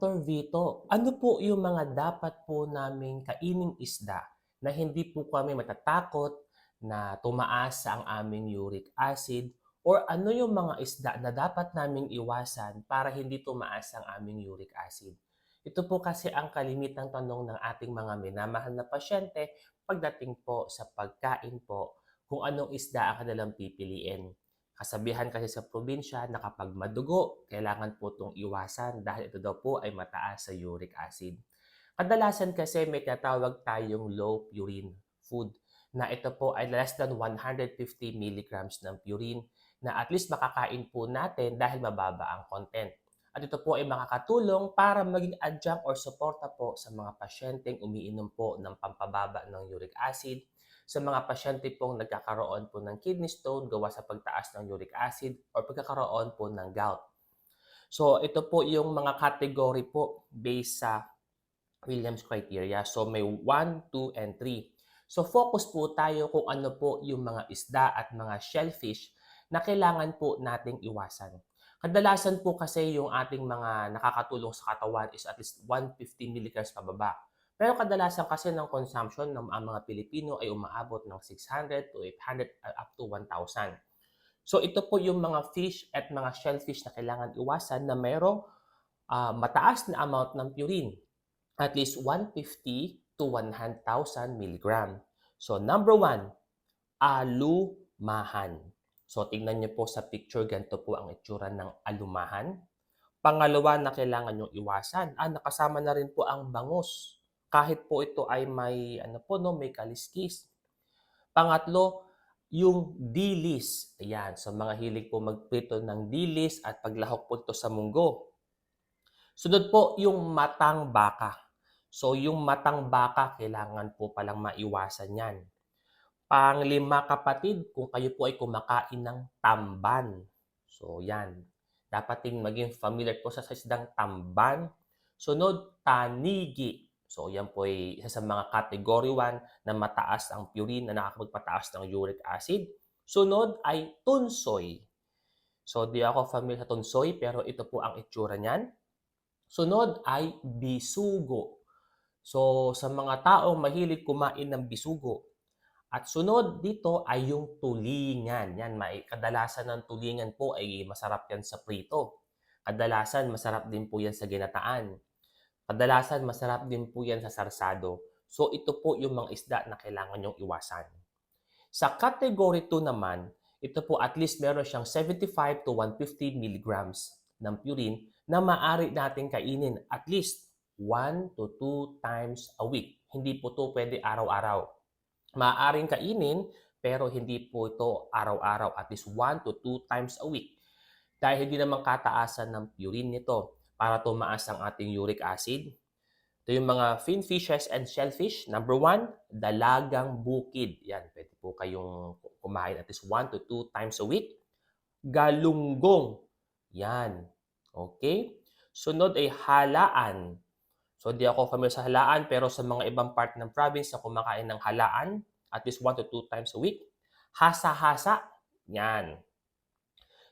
Dr. Vito, ano po yung mga dapat po naming kaining isda na hindi po kami matatakot na tumaas ang aming uric acid or ano yung mga isda na dapat naming iwasan para hindi tumaas ang aming uric acid? Ito po kasi ang kalimitang tanong ng ating mga minamahal na pasyente pagdating po sa pagkain po kung anong isda ang kanilang pipiliin. Kasabihan kasi sa probinsya na kapag madugo, kailangan po itong iwasan dahil ito daw po ay mataas sa uric acid. Kadalasan kasi may tinatawag tayong low purine food na ito po ay less than 150 milligrams ng purine na at least makakain po natin dahil mababa ang content. At ito po ay makakatulong para maging adjunct or suporta po sa mga pasyenteng umiinom po ng pampababa ng uric acid, sa mga pasyente pong nagkakaroon po ng kidney stone gawa sa pagtaas ng uric acid or pagkakaroon po ng gout. So ito po yung mga category po based sa Williams criteria. So may 1, 2, and 3. So focus po tayo kung ano po yung mga isda at mga shellfish na kailangan po nating iwasan. Kadalasan po kasi yung ating mga nakakatulong sa katawan is at least 150 mg pababa. Pero kadalasan kasi ng consumption ng mga Pilipino ay umaabot ng 600 to 800 uh, up to 1,000. So ito po yung mga fish at mga shellfish na kailangan iwasan na mayroong uh, mataas na amount ng purine. At least 150 to 100,000 mg. So number one, alumahan. So tingnan niyo po sa picture, ganito po ang itsura ng alumahan. Pangalawa na kailangan yung iwasan, ah, nakasama na rin po ang bangus kahit po ito ay may ano po no, may kaliskis. Pangatlo, yung dilis. Ayan, so mga hilig po magprito ng dilis at paglahok po ito sa munggo. Sunod po yung matang baka. So yung matang baka, kailangan po palang maiwasan yan. Panglima kapatid, kung kayo po ay kumakain ng tamban. So yan, dapat ting maging familiar po sa isdang tamban. Sunod, tanigi. So, yan po ay isa sa mga category 1 na mataas ang purine na nakakapagpataas ng uric acid. Sunod ay tunsoy. So, di ako familiar sa tunsoy pero ito po ang itsura niyan. Sunod ay bisugo. So, sa mga taong mahilig kumain ng bisugo. At sunod dito ay yung tulingan. Yan, may kadalasan ng tulingan po ay masarap yan sa prito. Kadalasan masarap din po yan sa ginataan. Kadalasan masarap din po yan sa sarsado. So ito po yung mga isda na kailangan nyong iwasan. Sa category 2 naman, ito po at least meron siyang 75 to 150 milligrams ng purine na maaari natin kainin at least 1 to 2 times a week. Hindi po to pwede araw-araw. Maaaring kainin pero hindi po ito araw-araw at least 1 to 2 times a week. Dahil hindi naman kataasan ng purine nito para tumaas ang ating uric acid. Ito yung mga fin fishes and shellfish. Number one, dalagang bukid. Yan, pwede po kayong kumain at least 1 to 2 times a week. Galunggong. Yan. Okay? Sunod ay halaan. So, di ako familiar sa halaan, pero sa mga ibang part ng province na kumakain ng halaan, at least 1 to 2 times a week. Hasa-hasa. Yan.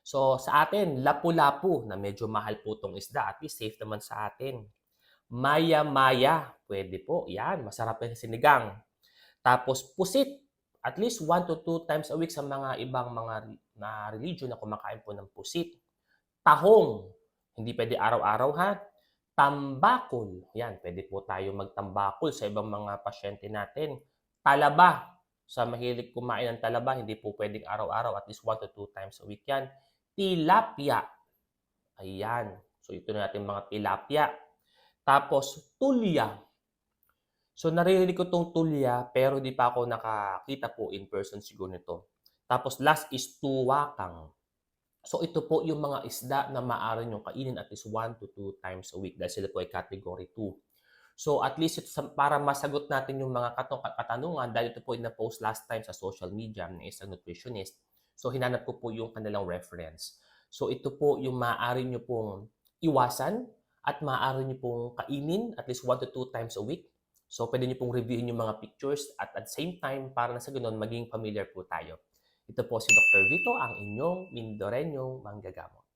So, sa atin, lapu-lapu na medyo mahal po itong isda. At least safe naman sa atin. Maya-maya, pwede po. Yan, masarap sa sinigang. Tapos pusit, at least 1 to 2 times a week sa mga ibang mga na religion na kumakain po ng pusit. Tahong, hindi pwede araw-araw ha. Tambakol, yan, pwede po tayo magtambakol sa ibang mga pasyente natin. Talaba, sa mahilig kumain ng talaba, hindi po pwedeng araw-araw, at least 1 to 2 times a week yan tilapia. Ayan. So, ito na natin mga tilapia. Tapos, tulya. So, naririnig ko itong tulya, pero di pa ako nakakita po in person siguro nito. Tapos, last is tuwakang. So, ito po yung mga isda na maaari nyo kainin at least 1 to 2 times a week dahil sila po ay category 2. So, at least ito, para masagot natin yung mga katanungan, dahil ito po ay na-post last time sa social media ng isang nutritionist, So, hinanap ko po yung kanilang reference. So, ito po yung maaari nyo pong iwasan at maaari nyo pong kainin at least 1 to 2 times a week. So, pwede nyo pong reviewin yung mga pictures at at the same time, para na sa ganun, maging familiar po tayo. Ito po si Dr. Vito, ang inyong Mindorenyong Manggagamot.